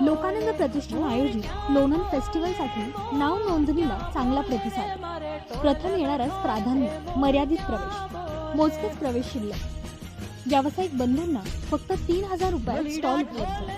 लोकानंद प्रतिष्ठान आयोजित लोणंद फेस्टिवलसाठी नाव नोंदणीला चांगला प्रतिसाद. प्रथम येणारच प्राधान्य मर्यादित प्रवेश. मोजकेच प्रवेश शिल्लक. व्यावसायिक बंधूंना फक्त तीन हजार रुपयात स्टॉल उपलब्ध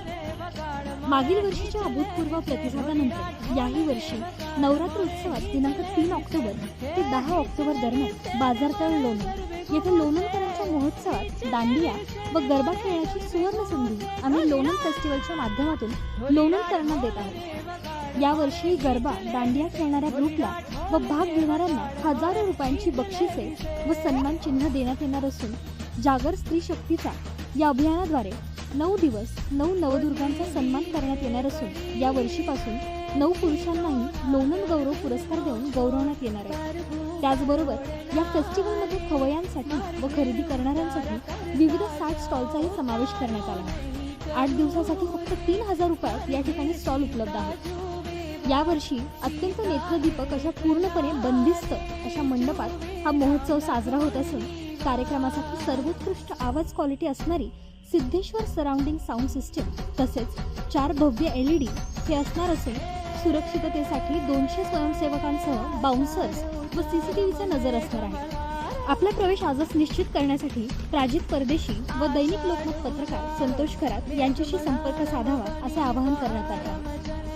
मागील वर्षीच्या अभूतपूर्व प्रतिसादानंतर याही वर्षी नवरात्र उत्सवात दिनांक तीन ऑक्टोबर ते दहा ऑक्टोबर दरम्यान बाजारतळ लोणंद. येथे लोणंदकरांच्या महोत्सवात दांडिया व गरबा खेळण्याची सुवर्ण संधी आम्ही लोणंद फेस्टिवलच्या माध्यमातून लोणंदकरांना देत आहोत. यावर्षी गरबा दांडिया खेळणाऱ्या ग्रुपला व भाग घेणाऱ्यांना हजारो रुपयांची बक्षिसे व सन्मान चिन्ह देण्यात येणार असून जागर स्त्री शक्तीचा या अभियानाद्वारे नऊ दिवस नऊ नवदुर्गांचा सन्मान करण्यात येणार असून या वर्षीपासून नऊ पुरुषांनाही लोणंद गौरव पुरस्कार देऊन गौरवण्यात येणार आहे. त्याचबरोबर या फेस्टिवलमध्ये खवयांसाठी व खरेदी करणाऱ्यांसाठी विविध साठ स्टॉलचाही समावेश करण्यात आला आहे. आठ दिवसासाठी फक्त तीन हजार रुपयात या ठिकाणी स्टॉल उपलब्ध आहेत. यावर्षी अत्यंत नेत्रदीपक अशा पूर्णपणे बंदिस्त अशा मंडपात हा महोत्सव साजरा होत असून कार्यक्रमासाठी सर्वोत्कृष्ट आवाज क्वालिटी असणारी सिद्धेश्वर सराउंडिंग साऊंड सिस्टीम तसेच चार भव्य एल ई डी हे असणार असून सुरक्षिततेसाठी दोनशे स्वयंसेवकांसह बाउन्सर्स व सी सी टी व्हीचा नजर असणार आहे. आपला प्रवेश आजच निश्चित करण्यासाठी प्राजित परदेशी व दैनिक लोकमत पत्रकार संतोष खरात यांच्याशी संपर्क साधावा असे आवाहन करण्यात आले